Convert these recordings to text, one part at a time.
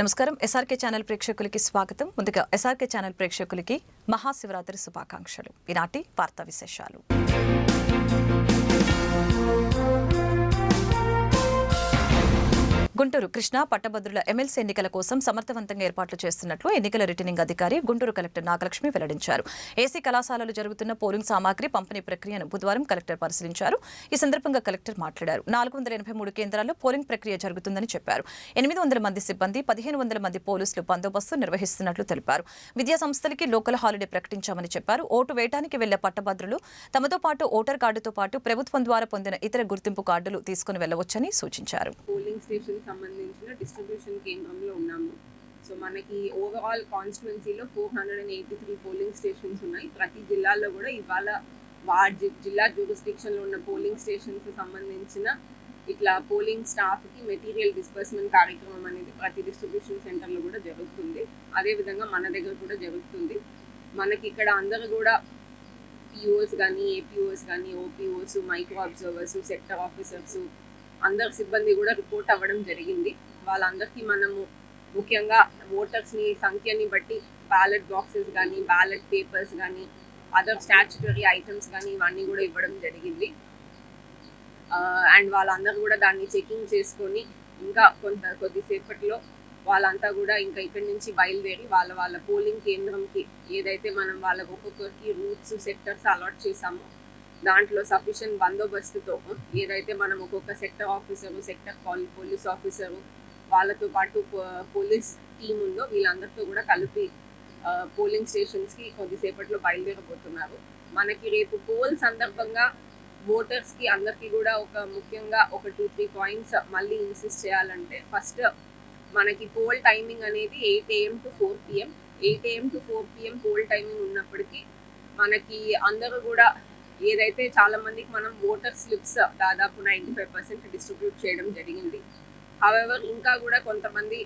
నమస్కారం. SRK channel ప్రేక్షకులకి స్వాగతం. ముందుగా ఎస్ఆర్కే ఛానల్ ప్రేక్షకులకి మహాశివరాత్రి శుభాకాంక్షలు. ఈనాటి వార్తా విశేషాలు. గుంటూరు కృష్ణా పట్టభద్రుల ఎమ్మెల్సీ ఎన్నికల కోసం సమర్థవంతంగా ఏర్పాట్లు చేస్తున్నట్లు ఎన్నికల రిటర్నింగ్ అధికారి గుంటూరు కలెక్టర్ నాగలక్ష్మి వెల్లడించారు. ఏసీ కళాశాలలు జరుగుతున్న పోలింగ్ సామాగ్రి పంపిణీ ప్రక్రియను బుధవారం కలెక్టర్ పరిశీలించారు. ఈ సందర్భంగా కలెక్టర్ మాట్లాడారు. నాలుగు వందల ఎనభై మూడు కేంద్రాల్లో పోలింగ్ ప్రక్రియ జరుగుతుందని చెప్పారు. ఎనిమిది వందల మంది సిబ్బంది పదిహేను వందల మంది పోలీసులు బందోబస్తు నిర్వహిస్తున్నట్లు తెలిపారు. విద్యా సంస్థలకి లోకల్ హాలిడే ప్రకటించామని చెప్పారు. ఓటు వేయడానికి వెళ్ళే పట్టభద్రులు తమతో పాటు ఓటర్ కార్డుతో పాటు ప్రభుత్వం ద్వారా పొందిన ఇతర గుర్తింపు కార్డులు తీసుకుని వెళ్ళవచ్చని సూచించారు. పోలింగ్ స్టేషన్ సంబంధించిన డిస్ట్రిబ్యూషన్ కేంద్రంలో ఉన్నాము. సో మనకి ఓవరాల్ కాన్స్టిట్యున్సీలో four hundred and eighty three polling stations ఉన్నాయి. ప్రతి జిల్లాలో కూడా ఇవాళ వార్డ్ జిల్లా జ్యూరిస్డిక్షన్లో ఉన్న పోలింగ్ స్టేషన్స్ సంబంధించిన ఇట్లా పోలింగ్ స్టాఫ్కి మెటీరియల్ డిస్బర్స్మెంట్ కార్యక్రమం అనేది ప్రతి డిస్ట్రిబ్యూషన్ సెంటర్లో కూడా జరుగుతుంది. అదేవిధంగా మన దగ్గర కూడా జరుగుతుంది. మనకి ఇక్కడ అందరూ కూడా పిఓస్ కానీ ఏపీఓస్ కానీ OPOs micro observers sector officers అందరి సిబ్బంది కూడా రిపోర్ట్ అవ్వడం జరిగింది. వాళ్ళందరికీ మనము ముఖ్యంగా ఓటర్స్ని సంఖ్యని బట్టి బ్యాలెట్ బాక్సెస్ కానీ బ్యాలెట్ పేపర్స్ కానీ అదర్ స్టాచ్యుటరీ ఐటమ్స్ కానీ ఇవన్నీ కూడా ఇవ్వడం జరిగింది. అండ్ వాళ్ళందరూ కూడా దాన్ని చెకింగ్ చేసుకొని ఇంకా కొంత కొద్దిసేపట్లో వాళ్ళంతా కూడా ఇంకా ఇక్కడి నుంచి బయలుదేరి వాళ్ళ వాళ్ళ పోలింగ్ కేంద్రంకి ఏదైతే మనం వాళ్ళకి ఒక్కొక్కరికి రూట్స్ సెక్టర్స్ అలాట్ చేసామో దాంట్లో సఫిషియెంట్ బందోబస్తుతో ఏదైతే మనం ఒక్కొక్క sector officer sector police officer వాళ్ళతో పాటు పోలీస్ టీం ఉందో వీళ్ళందరితో కూడా కలిపి పోలింగ్ స్టేషన్స్కి కొద్దిసేపట్లో బయలుదేరబోతున్నారు. మనకి రేపు పోల్ సందర్భంగా ఓటర్స్కి అందరికీ కూడా ఒక ముఖ్యంగా ఒక టూ త్రీ పాయింట్స్ మళ్ళీ ఇన్సిస్ట్ చేయాలంటే ఫస్ట్ మనకి పోల్ టైమింగ్ అనేది eight AM to four PM. Eight AM to four PM poll timing ఉన్నప్పటికీ మనకి అందరూ కూడా ఏదైతే చాలా మందికి మనం ఓటర్ స్లిప్స్ దాదాపు నైంటీ ఫైవ్ పర్సెంట్ డిస్ట్రిబ్యూట్ చేయడం జరిగింది. హవెవర్ ఇంకా కూడా కొంతమంది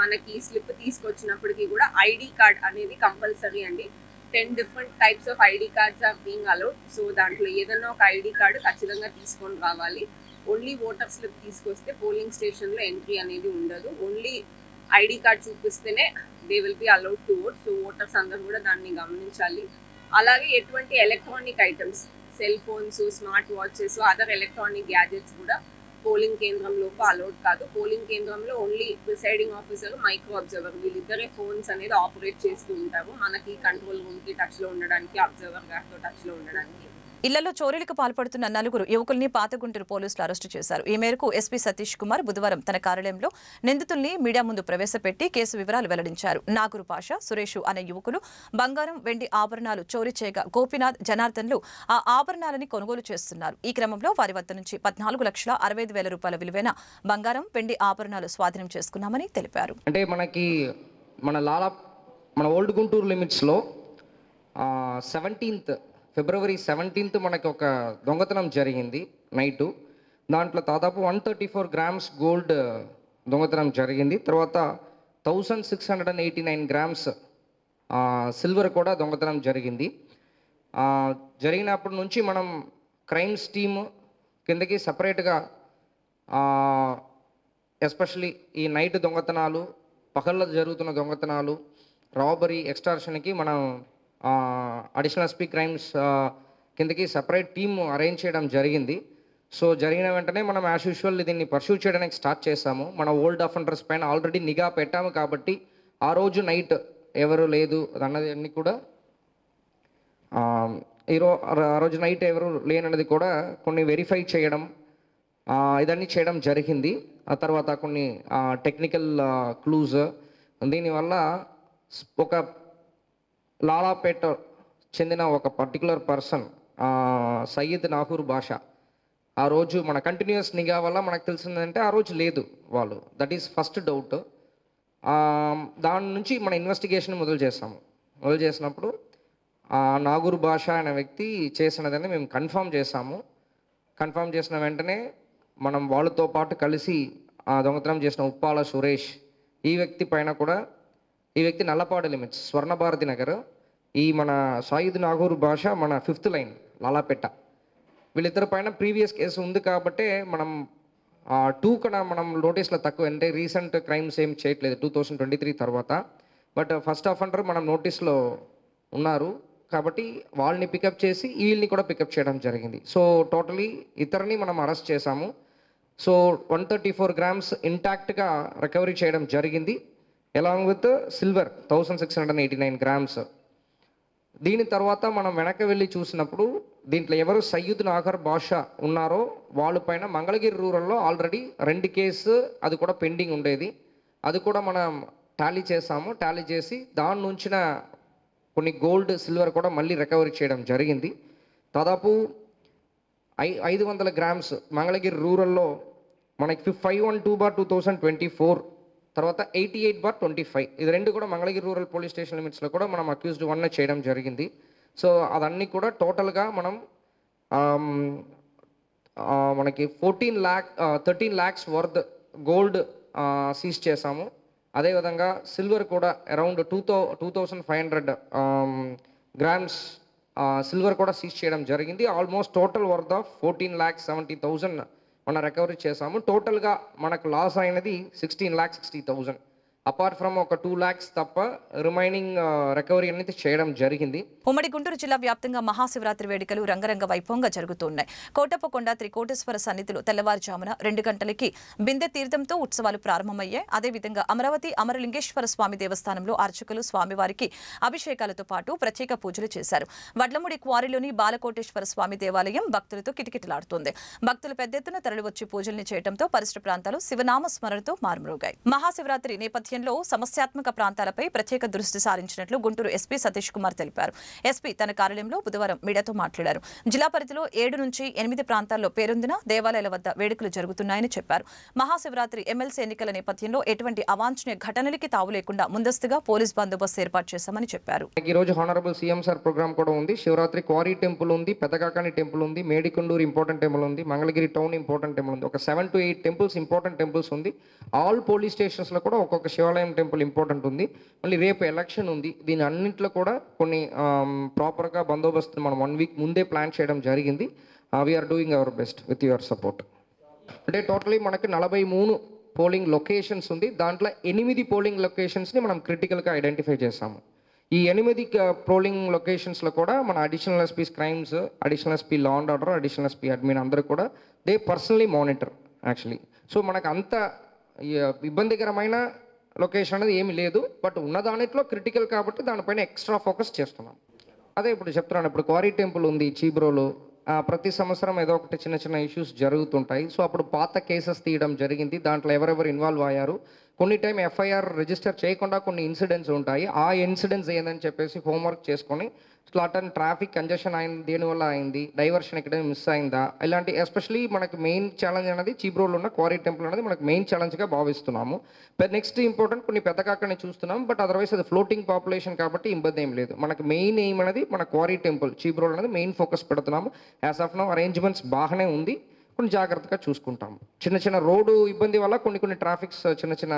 మనకి స్లిప్ తీసుకొచ్చినప్పటికీ కూడా ఐడి కార్డ్ అనేది కంపల్సరీ అండి. Ten different types of ID cards are being allowed so దాంట్లో ఏదైనా ఒక ఐడి కార్డు ఖచ్చితంగా తీసుకొని రావాలి. ఓన్లీ ఓటర్ స్లిప్ తీసుకొస్తే పోలింగ్ స్టేషన్లో ఎంట్రీ అనేది ఉండదు. Only ID card చూపిస్తేనే they will be allowed to vote so voters అందరూ కూడా దాన్ని గమనించాలి. అలాగే ఎటువంటి electronic items cell phones smart watches other electronic gadgets కూడా పోలింగ్ కేంద్రంలోపు అలౌడ్ కాదు. పోలింగ్ కేంద్రంలో only presiding officer micro observer వీళ్ళిద్దరే ఫోన్స్ అనేది ఆపరేట్ చేస్తూ ఉంటారు. మనకి కంట్రోల్ రూమ్కి టచ్లో ఉండడానికి అబ్జర్వర్ గారితో టచ్లో ఉండడానికి. ఇళ్ళలో చోరీలకు పాల్పడుతున్న నలుగురు యువకుల్ని పాతగుంటూరు పోలీసులు అరెస్టు చేశారు. ఈ మేరకు ఎస్పీ సతీష్ కుమార్ బుధవారం తన కార్యాలయంలో నిందితుల్ని మీడియా ముందు ప్రవేశపెట్టి కేసు వివరాలు వెల్లడించారు. నాగురు పాషా సురేష్ అనే యువకులు బంగారం వెండి ఆభరణాలు చోరీ చేయగా గోపీనాథ్ జనార్దన్లు ఆ ఆభరణాలని కొనుగోలు చేస్తున్నారు. ఈ క్రమంలో వారి వద్ద నుంచి పద్నాలుగు లక్షల అరవై ఐదు వేల రూపాయల విలువైన బంగారం వెండి ఆభరణాలు స్వాధీనం చేసుకున్నామని తెలిపారు. అంటే మనకి మన లాలా మన ఓల్డ్ గుంటూరు లిమిట్స్లో సెవెంటీన్త్ ఫిబ్రవరి సెవెంటీన్త్ మనకి ఒక దొంగతనం జరిగింది నైటు. దాంట్లో దాదాపు one thirty four grams gold దొంగతనం జరిగింది. తర్వాత thousand six hundred and eighty nine grams silver కూడా దొంగతనం జరిగింది. జరిగినప్పటి నుంచి మనం క్రైమ్స్ టీమ్ కిందకి సపరేట్గా ఎస్పెషలీ ఈ నైట్ దొంగతనాలు పగళ్ళ జరుగుతున్న దొంగతనాలు రాబరీ ఎక్స్టార్షన్కి మనం అడిషనల్ ఎస్పీ క్రైమ్స్ కిందకి సపరేట్ టీమ్ అరేంజ్ చేయడం జరిగింది. సో జరిగిన వెంటనే మనం యాజ్ యూజువల్ దీన్ని పర్సూ చేయడానికి స్టార్ట్ చేసాము. మన ఓల్డ్ అఫెండర్స్ పైన ఆల్రెడీ నిఘా పెట్టాము కాబట్టి ఆ రోజు నైట్ ఎవరు లేదు అన్నది అన్ని కూడా ఈరో ఆ రోజు నైట్ ఎవరు లేనన్నది కూడా కొన్ని వెరిఫై చేయడం ఇదన్నీ చేయడం జరిగింది. ఆ తర్వాత కొన్ని టెక్నికల్ క్లూజ్ దీనివల్ల ఒక లాలాపేట చెందిన ఒక పర్టికులర్ పర్సన్ సయ్యద్ నాహూర్ భాష ఆ రోజు మన కంటిన్యూస్ నిఘా వల్ల మనకు తెలిసిందంటే ఆ రోజు లేదు వాళ్ళు. దట్ ఈస్ ఫస్ట్ డౌట్ దాని నుంచి మన ఇన్వెస్టిగేషన్ మొదలు చేస్తాము. మొదలు చేసినప్పుడు ఆ నాగూర్ భాష అనే వ్యక్తి చేసినదని మేము కన్ఫర్మ్ చేసాము కన్ఫర్మ్ చేసిన వెంటనే మనం వాళ్ళతో పాటు కలిసి ఆ దొంగతనం చేసిన ఉప్పాల సురేష్ ఈ వ్యక్తి పైన కూడా ఈ వ్యక్తి నల్లపాడు లిమిట్స్ స్వర్ణభారతి నగర్ ఈ మన సాయిద్ నాగూర్ భాష మన ఫిఫ్త్ లైన్ లాలాపెట్ట వీళ్ళిద్దరి పైన ప్రీవియస్ కేసు ఉంది కాబట్టే మనం టూ కన్నా మనం నోటీస్లో తక్కువ అంటే రీసెంట్ క్రైమ్స్ ఏం చేయట్లేదు టూ థౌసండ్ ట్వంటీ త్రీ తర్వాత. బట్ ఫస్ట్ ఆఫ్ అండర్ మనం నోటీస్లో ఉన్నారు కాబట్టి వాళ్ళని పికప్ చేసి వీళ్ళని కూడా పికప్ చేయడం జరిగింది. సో టోటలీ ఇతరుని మనం అరెస్ట్ చేశాము. So one thirty four grams ఇంటాక్ట్గా recovery చేయడం జరిగింది. Along with silver thousand six hundred eighty nine grams. దీని తర్వాత మనం వెనక్కి వెళ్ళి చూసినప్పుడు దీంట్లో ఎవరు సయ్యద్ నాగర్ బాషా ఉన్నారో వాళ్ళ పైన మంగళగిరి రూరల్లో ఆల్రెడీ రెండు కేసు అది కూడా పెండింగ్ ఉండేది. అది కూడా మనం టాలీ చేసాము. టాలీ చేసి దాని నుంచిన కొన్ని గోల్డ్ సిల్వర్ కూడా మళ్ళీ రికవరీ చేయడం జరిగింది. దాదాపు ఐ ఐదు వందల గ్రామ్స్ మంగళగిరి రూరల్లో మనకి five one two bar two thousand twenty four తర్వాత eighty eight bar twenty five. ఇది రెండు కూడా మంగళగిరి రూరల్ పోలీస్ స్టేషన్ లిమిట్స్లో కూడా మనం అక్యూజ్డ్ వన్ చేయడం జరిగింది. సో అదన్నీ కూడా టోటల్గా మనం మనకి fourteen lakh thirteen lakhs worth gold seize చేసాము అదేవిధంగా సిల్వర్ కూడా around two thou two thousand five hundred grams silver కూడా సీజ్ చేయడం జరిగింది. Almost total worth of fourteen lakhs seventy thousand మనం రికవరీ చేసాము టోటల్గా మనకు లాస్ అయినది sixteen lakh sixty thousand apart from ఒక టూ ల్యాక్స్ తప్ప రిమైనింగ్ రికవరీ అనేది చేయడం జరిగింది. ఉమ్మడి గుంటూరు జిల్లా వ్యాప్తంగా మహాశివరాత్రి వేడుకలు రంగరంగ వైభవంగా జరుగుతున్నాయి. కోటప్పకొండ త్రికోటేశ్వర సన్నిధిలో తెల్లవారుజామున రెండు గంటలకి బిందె తీర్థంతో ఉత్సవాలు ప్రారంభమయ్యాయి. అదేవిధంగా అమరావతి అమరలింగేశ్వర స్వామి దేవస్థానంలో అర్చకులు స్వామివారికి అభిషేకాలతో పాటు ప్రత్యేక పూజలు చేశారు. వడ్లముడి క్వారీలోని బాలకోటేశ్వర స్వామి దేవాలయం భక్తులతో కిటకిటలాడుతోంది. భక్తులు పెద్ద ఎత్తున తరలివచ్చి పూజల్ని చేయడంతో పరిసర ప్రాంతాలు శివనామ స్మరణతో మారుమ్రోగాయి. మహాశివరాత్రి నేపథ్యంలో సమస్యాత్మక ప్రాంతాలపై ప్రత్యేక దృష్టి సారించినట్లు గుంటూరు ఎస్పీ సతీష్ కుమార్ తెలిపారు. ఎస్పీ తన కార్యాలయంలో బుధవారం మీడియాతో మాట్లాడారు. జిల్లా పరిధిలో ఏడు నుంచి ఎనిమిది ప్రాంతాల్లో పేరొందిన దేవాలయాల వద్ద వేడుకలు జరుగుతున్నాయని చెప్పారు. మహాశివరాత్రి ఎమ్మెల్సీ ఎన్నికల నేపథ్యంలో ఎటువంటి అవాంఛనీయ ఘటనలకి తావు లేకుండా ముందస్తుగా పోలీస్ బందోబస్తు ఏర్పాటు చేశామని చెప్పారు. ఈ రోజు హానరబుల్ సీఎం సార్ ప్రోగ్రామ్ కూడా ఉంది. శివరాత్రి క్వారీ టెంపుల్ ఉంది పెద్దకాకాని టెంపుల్ ఉంది మేడికొండూరు ఇంపార్టెంట్ టెంపుల్ ఉంది మంగళగిరి టౌన్ ఇంపార్టెంట్ టెంపుల్ ఉంది. ఒక seven to eight temples important temples ఉంది. ఆల్ పోలీస్ స్టేషన్స్లో కూడా ఒక్కొక్క శివాలయం టెంపుల్ ఇంపార్టెంట్ ఉంది. మళ్ళీ రేపు ఎలక్షన్ ఉంది. దీని అన్నింటిలో కూడా కొన్ని ప్రాపర్గా బందోబస్తు మనం వన్ వీక్ ముందే ప్లాన్ చేయడం జరిగింది. We are doing our best with your support అంటే టోటలీ మనకి నలభై మూడు పోలింగ్ లొకేషన్స్ ఉంది. దాంట్లో ఎనిమిది పోలింగ్ లొకేషన్స్ని మనం క్రిటికల్గా ఐడెంటిఫై చేసాము ఈ ఎనిమిది పోలింగ్ లొకేషన్స్లో కూడా మన additional SP crimes additional SP law and order additional SP admin అందరూ కూడా they personally monitor actually. So మనకు అంత ఇబ్బందికరమైన లొకేషన్ అనేది ఏమీ లేదు బట్ ఉన్న దానిట్లో క్రిటికల్ కాబట్టి దానిపైన ఎక్స్ట్రా ఫోకస్ చేస్తున్నాం. అదే ఇప్పుడు చెప్తున్నాను ఇప్పుడు క్వారీ టెంపుల్ ఉంది చీబ్రోలో. ప్రతి సంవత్సరం ఏదో ఒకటి చిన్న చిన్న ఇష్యూస్ జరుగుతుంటాయి. సో అప్పుడు పాత కేసెస్ తీయడం జరిగింది. దాంట్లో ఎవరెవరు ఇన్వాల్వ్ అయ్యారు? కొన్ని టైం ఎఫ్ఐఆర్ రిజిస్టర్ చేయకుండా కొన్ని ఇన్సిడెంట్స్ ఉంటాయి. ఆ ఇన్సిడెంట్స్ ఏందని చెప్పేసి హోంవర్క్ చేసుకొని ఇట్లా ట్రాఫిక్ కంజెషన్ అయింది దేనివల్ల అయింది డైవర్షన్ ఎక్కడ మిస్ అయిందా? ఇలాంటి ఎస్పెషలీ మనకి మెయిన్ ఛాలెంజ్ అనేది చీబ్రోలో ఉన్న క్వారీ టెంపుల్ అనేది మనకి మెయిన్ ఛాలెంజ్గా భావిస్తున్నాము. నెక్స్ట్ ఇంపార్టెంట్ కొన్ని పెద్ద కాకనే చూస్తున్నాం బట్ అదర్వైజ్ అది ఫ్లోటింగ్ పాపులేషన్ కాబట్టి ఇబ్బంది ఏం లేదు. మనకి మెయిన్ ఎయిమ్ అనేది మన క్వారీ టెంపుల్ చీబ్రోల్ అనేది మెయిన్ ఫోకస్ పెడుతున్నాము. యాజ్ ఆఫ్ నో అరేంజ్మెంట్స్ బాగానే ఉంది. కొన్ని జాగ్రత్తగా చూసుకుంటాం చిన్న చిన్న రోడ్డు ఇబ్బంది వల్ల కొన్ని కొన్ని ట్రాఫిక్స్ చిన్న చిన్న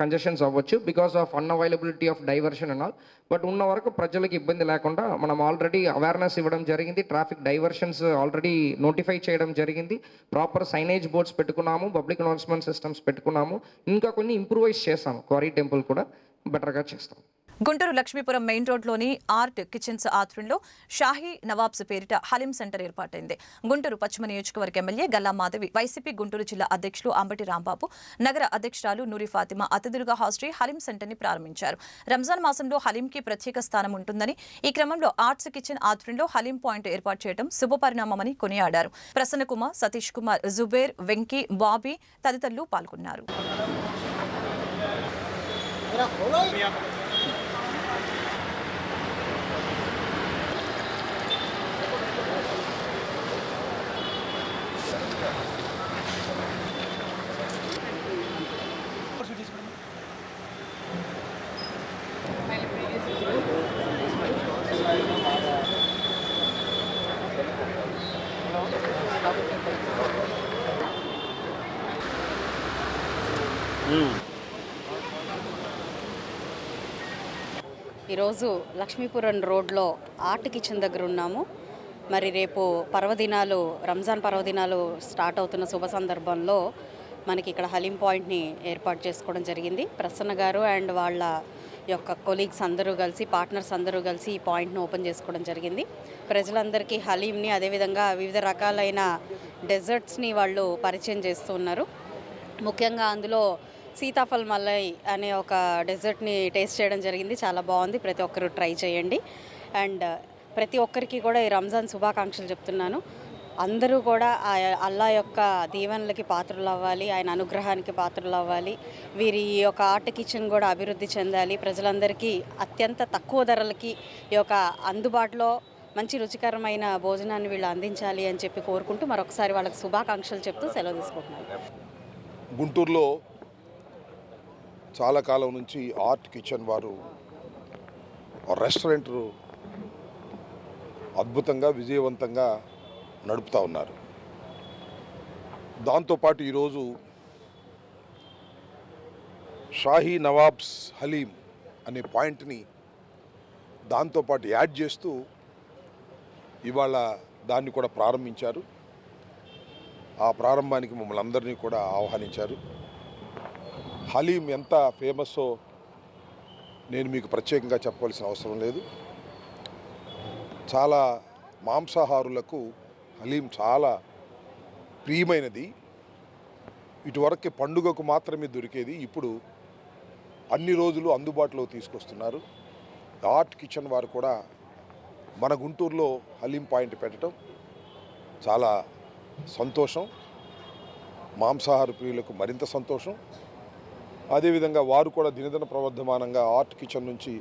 కంజెషన్స్ అవ్వచ్చు because of unavailability of diversion and all but ఉన్న వరకు ప్రజలకు ఇబ్బంది లేకుండా మనం ఆల్రెడీ అవేర్నెస్ ఇవ్వడం జరిగింది. ట్రాఫిక్ డైవర్షన్స్ ఆల్రెడీ నోటిఫై చేయడం జరిగింది. ప్రాపర్ సైనేజ్ బోర్డ్స్ పెట్టుకున్నాము. పబ్లిక్ అనౌన్స్మెంట్ సిస్టమ్స్ పెట్టుకున్నాము. ఇంకా కొన్ని ఇంప్రూవైజ్ చేస్తాము క్వారీ టెంపుల్ కూడా బెటర్గా చేస్తాం. గుంటూరు లక్ష్మీపురం మెయిన్ రోడ్లోని ఆర్ట్ కిచెన్స్ ఆధ్వర్యంలో షాహీ నవాబ్స్ పేరిట హలీం సెంటర్ ఏర్పాటైంది. గుంటూరు పశ్చిమ నియోజకవర్గ ఎమ్మెల్యే గల్లా మాధవి వైసీపీ గుంటూరు జిల్లా అధ్యక్షులు అంబటి రాంబాబు నగర అధ్యక్షురాలు నూరి ఫాతిమా అతిథులుగా హాజరై హలీం సెంటర్ని ప్రారంభించారు. రంజాన్ మాసంలో హలీంకి ప్రత్యేక స్థానం ఉంటుందని ఈ క్రమంలో ఆర్ట్స్ కిచెన్ ఆధ్వర్యంలో హలీం పాయింట్ ఏర్పాటు చేయడం శుభపరిణామమని కొనియాడారు. ప్రసన్న కుమార్ సతీష్ కుమార్ జుబేర్ వెంకీ బాబీ తదితరులు పాల్గొన్నారు. ఈరోజు లక్ష్మీపురం రోడ్లో ఆర్ట్ కిచెన్ దగ్గర ఉన్నాము. మరి రేపు పర్వదినాలు రంజాన్ పర్వదినాలు స్టార్ట్ అవుతున్న శుభ సందర్భంలో మనకి ఇక్కడ హలీం పాయింట్ని ఏర్పాటు చేసుకోవడం జరిగింది. ప్రసన్న గారు అండ్ వాళ్ళ యొక్క కొలీగ్స్ అందరూ కలిసి పార్ట్నర్స్ అందరూ కలిసి ఈ పాయింట్ను ఓపెన్ చేసుకోవడం జరిగింది. ప్రజలందరికీ హలీంని అదేవిధంగా వివిధ రకాలైన డెజర్ట్స్ని వాళ్ళు పరిచయం చేస్తూ ఉన్నారు. ముఖ్యంగా అందులో సీతాఫల్ మలై అనే ఒక డెజర్ట్ని టేస్ట్ చేయడం జరిగింది. చాలా బాగుంది. ప్రతి ఒక్కరు ట్రై చేయండి. అండ్ ప్రతి ఒక్కరికి కూడా ఈ రంజాన్ శుభాకాంక్షలు చెప్తున్నాను. అందరూ కూడా ఆ అల్లా యొక్క దీవెనలకి పాత్రలు అవ్వాలి ఆయన అనుగ్రహానికి పాత్రలు అవ్వాలి వీరి ఈ యొక్క ఆర్ట్ కిచెన్ కూడా అభివృద్ధి చెందాలి. ప్రజలందరికీ అత్యంత తక్కువ ధరలకి ఈ యొక్క అందుబాటులో మంచి రుచికరమైన భోజనాన్ని వీళ్ళు అందించాలి అని చెప్పి కోరుకుంటూ మరొకసారి వాళ్ళకి శుభాకాంక్షలు చెప్తూ సెలవు తీసుకుంటున్నాను. గుంటూరులో చాలా కాలం నుంచి ఆర్ట్ కిచెన్ వారు రెస్టారెంట్ అద్భుతంగా విజయవంతంగా నడుపుతూ ఉన్నారు. దాంతోపాటు ఈరోజు షాహీ నవాబ్స్ హలీం అనే పాయింట్ని దాంతోపాటు యాడ్ చేస్తూ ఇవాళ దాన్ని కూడా ప్రారంభించారు. ఆ ప్రారంభానికి మమ్మల్ని అందరినీ కూడా ఆహ్వానించారు. హలీం ఎంత ఫేమస్సో నేను మీకు ప్రత్యేకంగా చెప్పవలసిన అవసరం లేదు. చాలా మాంసాహారులకు హలీం చాలా ప్రియమైనది. ఇటువరకు పండుగకు మాత్రమే దొరికేది. ఇప్పుడు అన్ని రోజులు అందుబాటులో తీసుకొస్తున్నారు. ఆర్ట్ కిచెన్ వారు కూడా మన గుంటూరులో హలీం పాయింట్ పెట్టడం చాలా సంతోషం. మాంసాహార ప్రియులకు మరింత సంతోషం. అదేవిధంగా వారు కూడా దినదిన ప్రవర్ధమానంగా ఆర్ట్ కిచెన్ నుంచి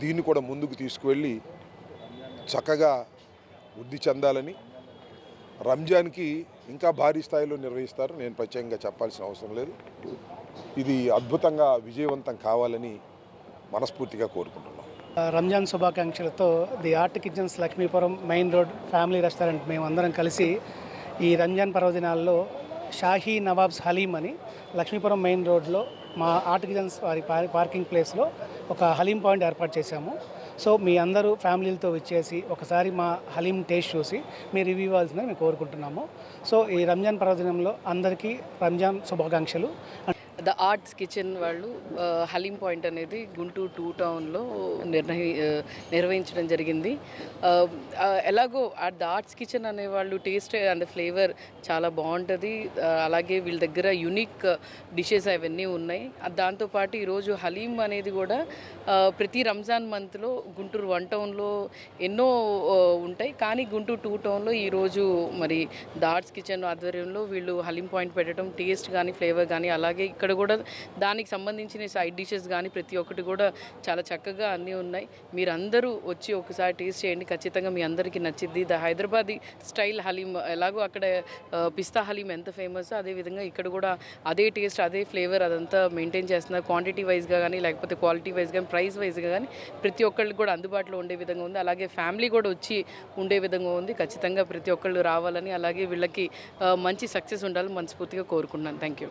దీన్ని కూడా ముందుకు తీసుకువెళ్ళి చక్కగా వృద్ధి చెందాలని రంజాన్కి ఇంకా భారీ స్థాయిలో నిర్వహిస్తారు. నేను ప్రత్యేకంగా చెప్పాల్సిన అవసరం లేదు. ఇది అద్భుతంగా విజయవంతం కావాలని మనస్ఫూర్తిగా కోరుకుంటున్నాం. Ramzan శుభాకాంక్షలతో the art kitchens Lakshmipuram main road family restaurant మేమందరం కలిసి ఈ రంజాన్ పర్వదినాల్లో షాహీ నవాబ్స్ హలీం అని లక్ష్మీపురం మెయిన్ రోడ్లో మా ఆర్ట్ వారి పార్కింగ్ ప్లేస్లో ఒక హలీం పాయింట్ ఏర్పాటు చేశాము. సో మీ అందరూ ఫ్యామిలీలతో వచ్చేసి ఒకసారి మా హలీం టేస్ట్ చూసి మీ రివ్యూ ఇవ్వాల్సిందని మేము కోరుకుంటున్నాము. సో ఈ రంజాన్ పర్వదినంలో అందరికీ రంజాన్ శుభాకాంక్షలు. ద ఆర్ట్స్ కిచెన్ వాళ్ళు హలీం పాయింట్ అనేది గుంటూరు టూ టౌన్లో నిర్ణయి నిర్వహించడం జరిగింది. ఎలాగో ద ఆర్ట్స్ కిచెన్ అనే వాళ్ళు టేస్ట్ అండ్ ఫ్లేవర్ చాలా బాగుంటుంది. అలాగే వీళ్ళ దగ్గర యునిక్ డిషెస్ అవన్నీ ఉన్నాయి. దాంతోపాటు ఈరోజు హలీం అనేది కూడా ప్రతి రంజాన్ మంత్లో గుంటూరు వన్ టౌన్లో ఎన్నో ఉంటాయి. కానీ గుంటూరు టూ టౌన్లో ఈరోజు మరి ద ఆర్ట్స్ కిచెన్ ఆధ్వర్యంలో వీళ్ళు హలీం పాయింట్ పెట్టడం టేస్ట్ కానీ ఫ్లేవర్ కానీ అలాగే ఇక్కడ కూడా దానికి సంబంధించిన సైడ్ డిషెస్ కానీ ప్రతి ఒక్కటి కూడా చాలా చక్కగా అన్నీ ఉన్నాయి. మీరు అందరూ వచ్చి ఒకసారి టేస్ట్ చేయండి. ఖచ్చితంగా మీ అందరికీ నచ్చిద్ది. ద హైదరాబాదీ స్టైల్ హలీం ఎలాగో అక్కడ పిస్తా హలీం ఎంత ఫేమస్ అదేవిధంగా ఇక్కడ కూడా అదే టేస్ట్ అదే ఫ్లేవర్ అదంతా మెయింటైన్ చేస్తున్నారు. క్వాంటిటీ వైజ్గా కానీ లేకపోతే క్వాలిటీ వైజ్ కానీ ప్రైస్ వైజ్గా కానీ ప్రతి ఒక్కళ్ళకి కూడా అందుబాటులో ఉండే విధంగా ఉంది. అలాగే ఫ్యామిలీ కూడా వచ్చి ఉండే విధంగా ఉంది. ఖచ్చితంగా ప్రతి ఒక్కళ్ళు రావాలని అలాగే వీళ్ళకి మంచి సక్సెస్ ఉండాలని మనస్ఫూర్తిగా కోరుకున్నాను థ్యాంక్ యూ.